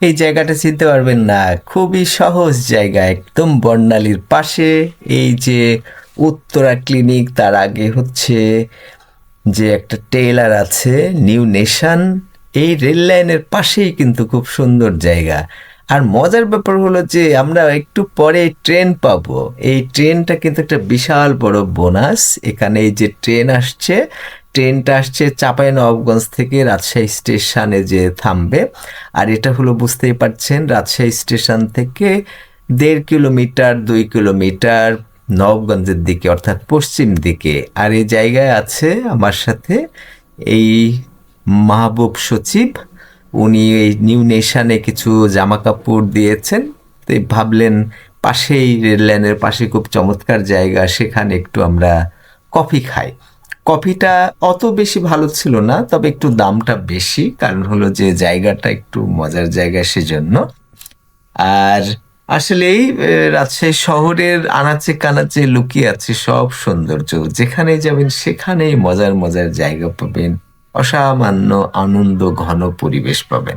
এই জায়গাটা চিনতে পারবেন না। খুবই সহজ জায়গা, একদম বর্ণালীর পাশে। এই যে উত্তরা ক্লিনিক, তার আগে হচ্ছে যে একটা টেইলার আছে, নিউ নেশন। এই রেল লাইনের পাশেই কিন্তু খুব সুন্দর জায়গা। আর মজার ব্যাপার হলো যে আমরা একটু পরে ট্রেন পাবো। এই ট্রেনটা কিন্তু একটা বিশাল বড় বোনাস। এখানে এই যে ট্রেন আসছে ট্রেনটা আসছে চাপাই নবাবগঞ্জ থেকে রাজশাহী স্টেশনে যে থামবে। আর এটা হলো বুঝতেই পারছেন, রাজশাহী স্টেশন থেকে দেড় কিলোমিটার, দুই কিলোমিটার নবাবগঞ্জের দিকে, অর্থাৎ পশ্চিম দিকে। আর এই জায়গায় আছে আমার সাথে এই মাহবুব সচিব। উনি এই নিউ নেশানে কিছু জামা কাপড় দিয়েছেন। তো ভাবলেন পাশেই রেল লাইনের পাশে খুব চমৎকার জায়গা, সেখানে একটু আমরা কফি খাই। কফিটা অত বেশি ভালো ছিল না, তবে একটু দামটা বেশি, কারণ হলো যে জায়গাটা একটু মজার জায়গা সেজন্য। আর আসলেই রাজশাহী শহরের আনাচে কানাচে লুকিয়ে আছে সব সৌন্দর্য। যেখানে যাবেন সেখানেই মজার মজার জায়গা পাবেন, অসামান্য আনন্দ ঘন পরিবেশ পাবেন।